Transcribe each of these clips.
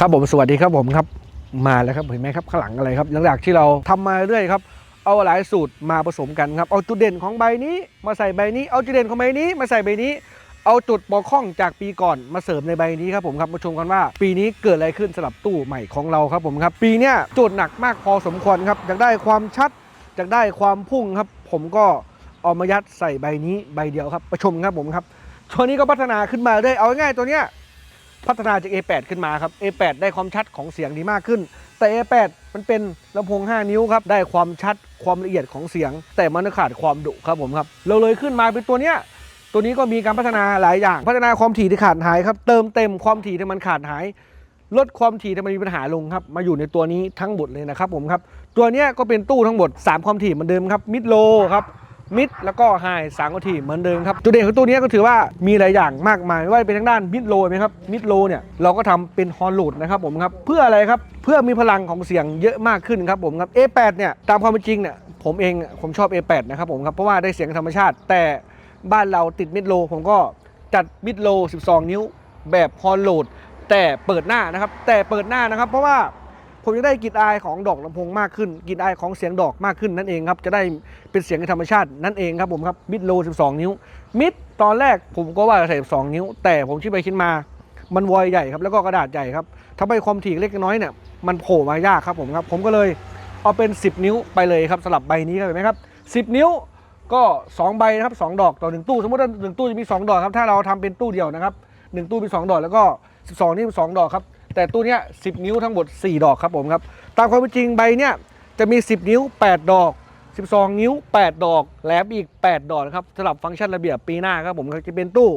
ครับผมสวัสดีครับผมครับมาแล้วครับเห็นไหมครับข้างหลังอะไรครับหลังจากที่เราทำมาเรื่อยครับเอาหลายสูตรมาผสมกันครับเอาจุดเด่นของใบนี้มาใส่ใบนี้ เอาจุดเด่นของใบนี้มาใส่ใบนี้ เอาจุดบกพร่องจากปีก่อนมาเสริมในใบนี้ครับผมครับมาชมกันว่า ปีนี้เกิดอะไรขึ้นสำหรับตู้ใหม่ของเราครับผมครับ ปีเนี้ยโจทย์หนักมากพอสมควรครับอยากได้ความชัดอยากได้ความพุ่งครับ ผมก็เอามายัดใส่ใบนี้ใบเดียวครับประชมครับผมครับตัวนี้ก็พัฒนาขึ้นมาเรื่อยเอาง่ายตัวเนี้ย พัฒนาจาก A8 ขึ้นมาครับ A8 ได้ความชัดของเสียงดีมากขึ้น แต่ A8 มันเป็นลำโพง 5 นิ้วครับ ได้ความชัดความละเอียดของเสียง แต่มันขาดความดุครับผมครับ เราเลยขึ้นมาเป็นตัวเนี้ย ตัวนี้ก็มีการพัฒนาหลายอย่าง พัฒนาความถี่ที่ขาดหายครับ เติมเต็มความถี่ที่มันขาดหาย ลดความถี่ที่มันมีปัญหาลงครับ มาอยู่ในตัวนี้ทั้งหมดเลยนะครับผมครับ ตัวเนี้ยก็เป็นตู้ทั้งหมด 3 ความถี่เหมือนเดิมครับ มิดโลครับ มิดแล้วก็ไฮสามความถี่เหมือนเดิมครับ จุดเด่นของตัวนี้ก็ถือว่ามีหลายอย่างมากมายไม่ว่าจะเป็นทางด้านมิดโลไหมครับมิดโลเนี่ยเราก็ทำเป็นฮอลลูดนะครับผมครับเพื่ออะไรครับเพื่อมีพลังของเสียงเยอะมากขึ้นครับผมครับ A8 เนี่ยตามความเป็นจริงเนี่ยผมเองผมชอบ A8 นะครับผมครับเพราะว่าได้เสียงธรรมชาติ แต่บ้านเราติดมิดโลผมก็จัดมิดโล 12 นิ้วแบบฮอลลูดแต่เปิดหน้านะครับแต่เปิดหน้านะครับ เพราะว่า ผมจะได้กลิ่นอายของดอกลำโพงมากขึ้นกลิ่นอายของเสียงดอกมากขึ้นนั่นเองครับจะได้เป็นเสียงธรรมชาตินั่นเองครับผมครับมิดโล 12 นิ้ว มิดตอนแรกผมก็ว่าจะใส่12 นิ้ว แต่ผมคิดไปคิดมามันวอยใหญ่ครับแล้วก็กระดาษใหญ่ครับทำให้ความถี่เล็กน้อยเนี่ยมันโผล่มายากครับผมครับผมก็เลยเอาเป็น 10 นิ้วไปเลยครับสลับใบนี้ครับเห็นไหมครับ10 นิ้วก็ 2 ใบนะครับ2ดอกต่อ 1 ตู้ สมมติว่าหนึ่งตู้จะมี 2 ดอกครับถ้าเราทำเป็นตู้เดียวนะครับหนึ่งตู้มี 2 ดอกแล้วก็ 12 นี่2ดอกครับ แต่ตู้เนี้ย10นิ้วทั้งหมด 4 ดอกครับผมครับ ตามความเป็นจริงใบเนี้ยจะมี 10 นิ้ว 8 ดอก 12 นิ้ว 8 ดอก แหลมอีก 8 ดอกนะครับสำหรับฟังก์ชันระเบียบปีหน้าครับผมจะเป็นตู้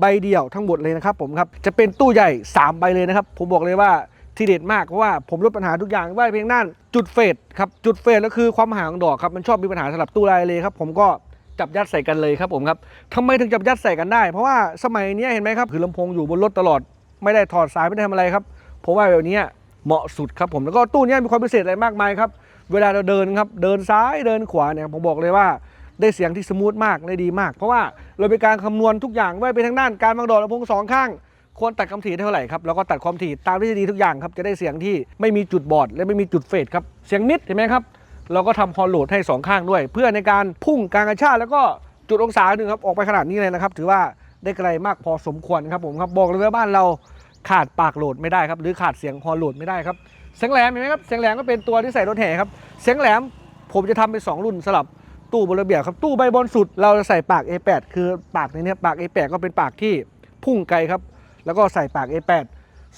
ใบเดียวทั้งหมดเลยนะครับผมครับ จะเป็นตู้ใหญ่ 3 ใบเลยนะครับ ผมบอกเลยว่าทีเด็ดมากเพราะว่าผมลดปัญหาทุกอย่างไว้เพียงด้านจุดเฟดครับจุดเฟดก็คือความห่างของดอกครับมันชอบมีปัญหาสำหรับตู้ลายเลยครับผมก็จับยัดใส่กันเลยครับผมครับทำไมถึงจับยัดใส่กันได้ เพราะว่าสมัยนี้เห็นไหมครับคือลำโพงอยู่บนรถตลอด ไม่ได้ถอดสายไม่ได้ทำอะไรครับ เพราะว่าแบบนี้เหมาะสุดครับผมแล้วก็ตู้นี้มีความพิเศษอะไรมากมายครับเวลาเราเดินครับเดินซ้ายเดินขวาเนี่ยผมบอกเลยว่าได้เสียงที่สมูทมากได้ดีมาก เพราะว่าเราเป็นการคำนวณทุกอย่างไว้เป็นทางด้านการวางดอกลำโพงสองข้างควรตัดความถี่เท่าไหร่ครับแล้วก็ตัดความถี่ตามทฤษฎีทุกอย่างครับจะได้เสียงที่ไม่มีจุดบอด และไม่มีจุดเฟดครับเสียงมิดเห็นไหมครับเราก็ทำฮอลโหลดให้สองข้างด้วย เพื่อในการพุ่งการกระชากแล้วก็จุดองศาหนึ่งครับออกไปขนาดนี้เลยนะครับ ถือว่าได้ไกลมากพอสมควรครับผมครับบอกเลยว่าบ้านเรา ขาดปากโหลดไม่ได้ครับหรือขาดเสียงฮอลโหลดไม่ได้ครับเสียงแหลมเห็นไหมครับเสียงแหลมก็เป็นตัวที่ใส่รถแห่ครับเสียงแหลมผมจะทำเป็นสองรุ่นสลับตู้บนระเบียบครับตู้ใบบนสุด เราจะใส่ปาก A8 คือปากในนี้ปาก A8 ก็เป็นปากที่พุ่งไกลครับ แล้วก็ใส่ปาก A8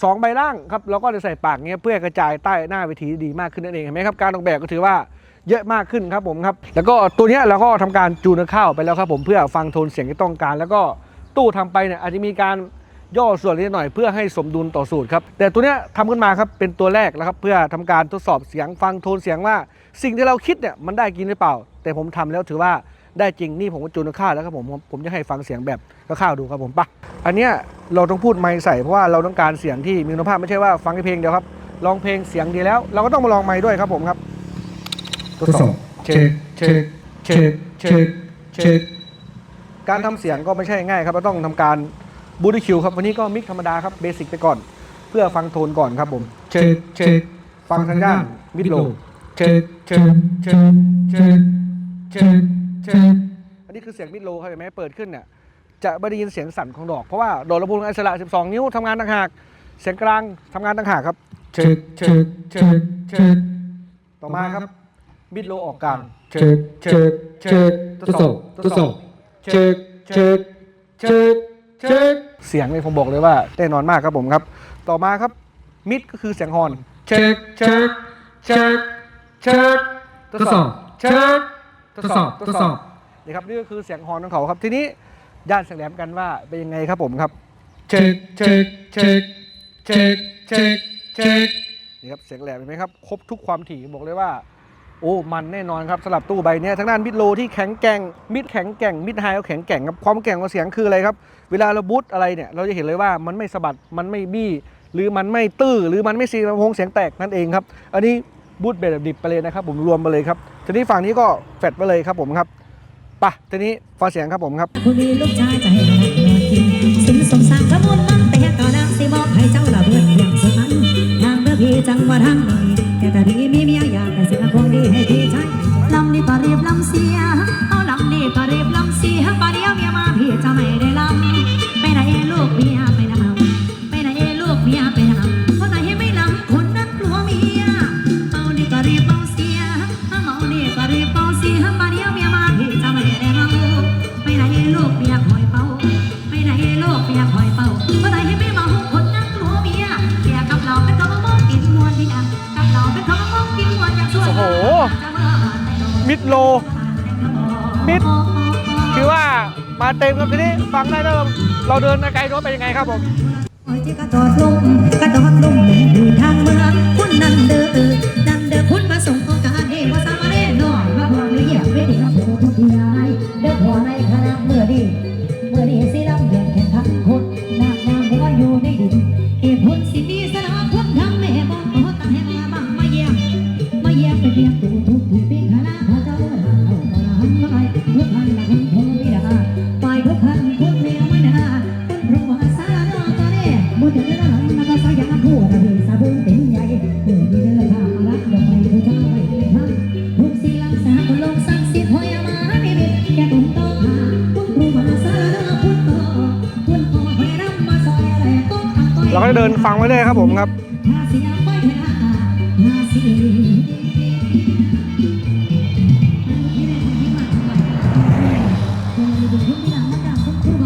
สองใบล่างครับเราก็จะใส่ปากเนี้ยเพื่อกระจายใต้หน้าเวทีดีมากขึ้นนั่นเองเห็นไหมครับการออกแบบก็ถือว่าเยอะมากขึ้นครับผมครับ แล้วก็ตัวนี้เราก็ทำการจูนเข้าวไปแล้วครับผมเพื่อฟังโทนเสียงที่ต้องการ แล้วก็ตู้ทำไปเนี่ยอาจจะมีการ ย่อส่วนนิดหน่อยเพื่อให้สมดุลต่อสูตรครับ แต่ตัวเนี้ยทำขึ้นมาครับเป็นตัวแรกแล้วครับ เพื่อทำการทดสอบเสียงฟังโทนเสียงว่า สิ่งที่เราคิดเนี่ยมันได้จริงหรือเปล่า แต่ผมทำแล้วถือว่าได้จริงนี่ผมก็จูนข้าวแล้วครับผมผมผมจะให้ฟังเสียงแบบข้าวๆดูครับผมปะอันเนี้ยเราต้องพูดไม่ใส่เพราะว่าเราต้องการเสียงที่มีคุณภาพไม่ใช่ว่าฟังแค่เพลงเดียวครับลองเพลงเสียงดีแล้ว เราก็ต้องมาลองไม้ด้วยครับผมครับทดสอบเช็คเช็คเช็คเช็คเช็คการทำเสียงก็ไม่ใช่ง่ายครับเราต้องทำการ บูติคิวครับวันนี้ก็มิกธรรมดาครับเบสิกไปก่อน เพื่อฟังโทนก่อนครับผมเช็คเช็คฟังทางด้านมิดโลเช็คเช็คเช็คเช็คเช็คเช็คอันนี้คือเสียงมิดโลครับเห็นไหมเปิดขึ้นเนี่ยจะไม่ได้ยินเสียงสั่นของดอก เพราะว่าดอกลำโพงอิสระ 12 นิ้วทำงานต่างหาก เสียงกลางทำงานต่างหากครับเช็คเช็คเช็คเช็คต่อมาครับมิดโลออกกลางเช็คเช็คเช็คทดสอบทดสอบเช็คเช็คเช็ค เช็คเสียงเนี่ยผมบอกเลยว่าแน่นอนมากครับผมครับ ต่อมาครับมิดก็คือเสียงฮอร์นเช็คเช็คเช็คเช็คทดสอบเช็คทดสอบทดสอบนี่ครับนี่ก็คือเสียงฮอร์นของเขาครับทีนี้ย่านเสียงแหลมกันว่าเป็นยังไงครับผมครับเช็คเช็คเช็คเช็คเช็คเช็คนี่ครับเสียงแหลมเห็นไหมครับครบทุกความถี่บอกเลยว่า โอ้มันแน่นอนครับสำหรับตู้ใบนี้ทางด้านมิดโลที่แข็งแกร่งมิดแข็งแกร่งมิดไฮก็แข็งแกร่งครับความแกร่งของเสียงคืออะไรครับ เวลาเราบูตอะไรเนี่ยเราจะเห็นเลยว่ามันไม่สะบัดมันไม่บี้หรือมันไม่ตื้อหรือมันไม่ซีลำโพงเสียงแตกนั่นเองครับอันนี้บูตแบบดิบไปเลยนะครับ ผมรวมไปเลยครับทีนี้ฝั่งนี้ก็แฟดไปเลยครับผมครับไปะทีนี้ฟังเสียงครับผมครับผู้มีลูกชายจหนักนอนกินสินสมสารพระมุนมันแต่ต่อนางสิมอบให้เจ้าละเบิดอย่างสุดมันจังหวัดทาง แต่แต่พี่มีเมียอยากแต่เสียคงดีให้พี่ใช้ลำนี้ก็รีบลำเสียเอาลำนี้ก็รีบลำเสียปาเดียวเมียมาพี่จะไม่ได้ลำไปไหนลูกเมียไปไหนไปไหนลูกเมียไปไหนเพราะไหนไม่ลำคนนั้นกลัวเมียเอานี่ก็รีบเมาเสียเมานี่ก็รีบเมาเสียปา มิดโล มิด คือว่ามาเต็มครับทีนี้ฟังได้แล้วเราเดินไกลรถไปยังไงครับผมกระโดดลงกระโดดลงอยู่ทางเมืองคุณนั่นเด้อนั่นเด้อคุณมาส่ง ฟังไว้เลยครับผมครับหาเสียไม่แพ้หาเสีย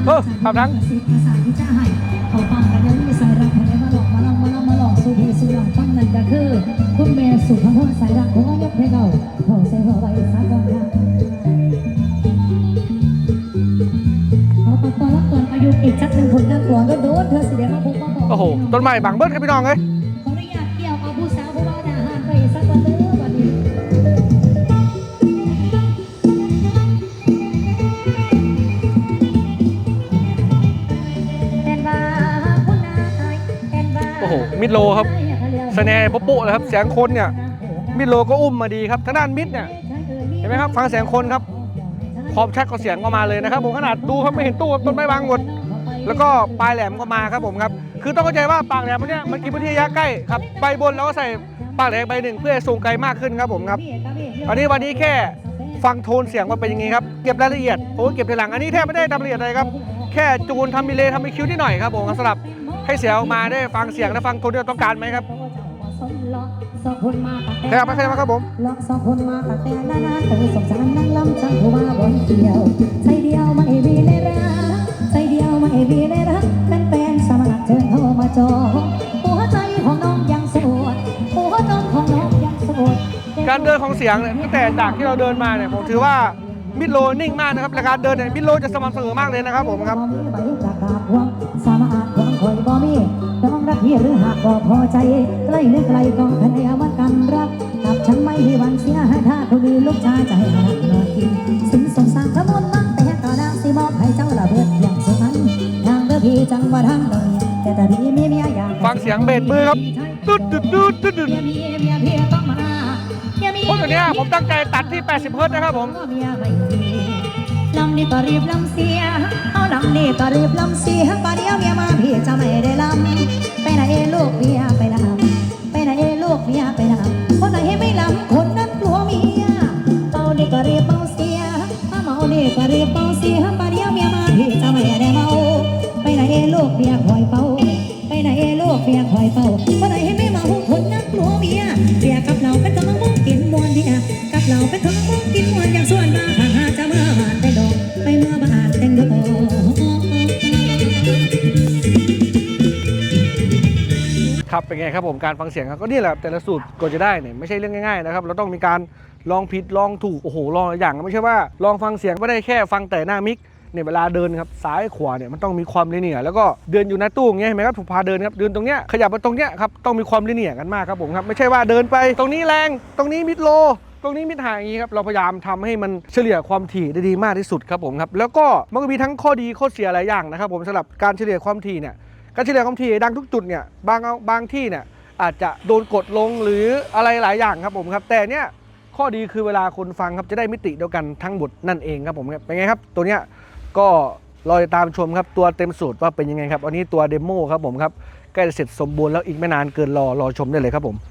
เออครับทั้งเขาฟังกันยังมีสายรักคนนี้มาหลอกมาลองมาลองมาหลอกสุพีสุหลอกฟังนั่นก็คือคุณแม่สุภาพรสายรักของยกให้เราขอเสียงหัวไว้สากอนค่ะขอปัดตอนรับก่อนอายุอีกจักหนึ่งผลงานก่อนก็โดนเธอสิเดียวมาพบมาบ อกโอ้โห ต้นไม้บังเบิ้ลครับพี่น้องเอ้ยขออนุญาตเกี่ยวเอาผู้สาวผู้บ่าวอาหารไปสักวันเด้อวันนี้เป็นว่าคุณนายเป็นว่าโอ้โห มิดโลครับ สแนร์ปุ๊ๆเลยครับเสียงคนเนี่ย มิดโลก็อุ้มมาดีครับทางด้านมิดเนี่ย เห็นไหมครับ ฟังเสียงคนครับพร้อมชัดก็เสียงก็มาเลยนะครับผมขนาดดูครับไม่เห็นตู้ครับต้นไม้บางหมด แล้วก็ปลายแหลมก็มาครับผมครับ คือต้องเข้าใจว่าปากแหลมมันเนี่ยมันกินพื้นที่ระยะใกล้ครับใบบนแล้วก็ใส่ปากแหลมใบหนึ่งเพื่อให้สูงไกลมากขึ้นครับผมครับอันนี้วันนี้แค่ฟังโทนเสียงว่าเป็นยังไงครับเก็บรายละเอียดโอ้เก็บทีหลังอันนี้แทบไม่ได้ทำละเอียดอะไรครับแค่จูนทำดีเลย์ทำมีคิวที่หน่อยครับผมสำหรับให้เสียงออกมาได้ฟังเสียงและฟังโทนที่เราต้องการไหมครับแค่ไม่ใช่ไหมครับผมล็อกสองคนมาตั้งแต่นานๆแต่สงสารนั่งลำช่างผู้ว่าบนเกี่ยวใจเดียวไม่มีในรักใจเดียวไม่มีในรัก เข้ามาจองหัวใจของน้องยังโสดหัวใจของน้องยังโสดการเดินของเสียงเนี่ยตั้งแต่จากที่เราเดินมาเนี่ยผมถือว่ามิดโลนิ่งมากนะครับและการเดินเนี่ยมิดโลจะสม่ำเสมอมากเลยนะครับผมครับใบประกาศหวงสามารถหวงคอยบ่มีน้องรักพี่หรือหากบ่พอใจใกล้หรือไกลก็พยายามกันรักกับฉันไม่มีวันเสียหายถ้าคุณมีลูกชายใจหามากินสินสงสารขมนมั่งแต่ก็นางสิมอบให้เจ้าละเบิดอย่างสุพรรณทางเด้อพี่จังหวัดทางเดีย ฟังเสียงเบสมือครับตุ๊ดตุ๊ดตุ๊ดตุ๊ดตุ๊ดพวกตัวเนี้ยผมตั้งใจตัดที่ 80 เฮิร์ตนะครับผมลำนี้ก็รีบลำเสียเอาลำนี้ก็รีบลำเสียป่าเดียวเมียมาพี่จะไม่ได้ลำไปไหนลูกเมียไปลำไปไหนลูกเมียไปลำคนไหนไม่ลำคนนั้นกลัวเมียเมานี่ก็รีบเมาเสียเมานี่ก็รีบเมาเสียป่าเดียวเมียมาพี่จะไม่ได้เมาไปไหนลูกเมียคอยเป่า ไหนลูกเมียคอยเป่าคนไหนไม่มาคนนั้นกลัวเมียเมียกับเราเป็นคนมะม่วงกินมวนเมียกับเราเป็นคนมะม่วงกินมวนอย่างส่วนมาหาหาจะมื่อบานแต่ดอกไปเมื่อบานแต่งดอกครับเป็นไงครับผมการฟังเสียงครับก็นี่แหละแต่ละสูตรก็จะได้เนี่ยไม่ใช่เรื่องง่ายๆนะครับเราต้องมีการลองผิดลองถูกโอ้โหลองหลายอย่างไม่ใช่ว่าลองฟังเสียงไม่ได้แค่ฟังแต่หน้ามิก เนี่ยเวลาเดินครับซ้ายขวาเนี่ยมันต้องมีความลิเนียแล้วก็เดินอยู่หน้าตู้ง่างเงี้ยเห็นไหมครับผมพาเดินครับเดินตรงเนี้ยขยับมาตรงเนี้ยครับต้องมีความลิเนียกันมากครับผมครับไม่ใช่ว่าเดินไป ตรงนี้แรงตรงนี้มิดโลตรงนี้มิดห่างอย่างนี้ครับเราพยายามทำให้มันเฉลี่ยความถี่ได้ดีมากที่สุดครับผมครับแล้วก็มันก็มีทั้งข้อดีข้อเสียหลายอย่างนะครับ ผมสำหรับการเฉลี่ยความถี่เนี่ยการเฉลี่ยความถี่ดังทุกจุดเนี่ยบางบางที่เนี่ยอาจจะโดนกดลงหรืออะไรหลายอย่างครับผมครับ แต่เนี่ยข้อดีคือเวลาคนฟังครับจะได้มิติเดียวกันทั้งหมดนั่นเองครับผมครับเป็นไงครับตัวเนี้ย ก็รอติดตามชมครับตัวเต็มสูตรว่าเป็นยังไงครับอันนี้ตัวเดโมครับผมครับใกล้จะเสร็จสมบูรณ์แล้วอีกไม่นานเกินรอรอชมได้เลยครับผม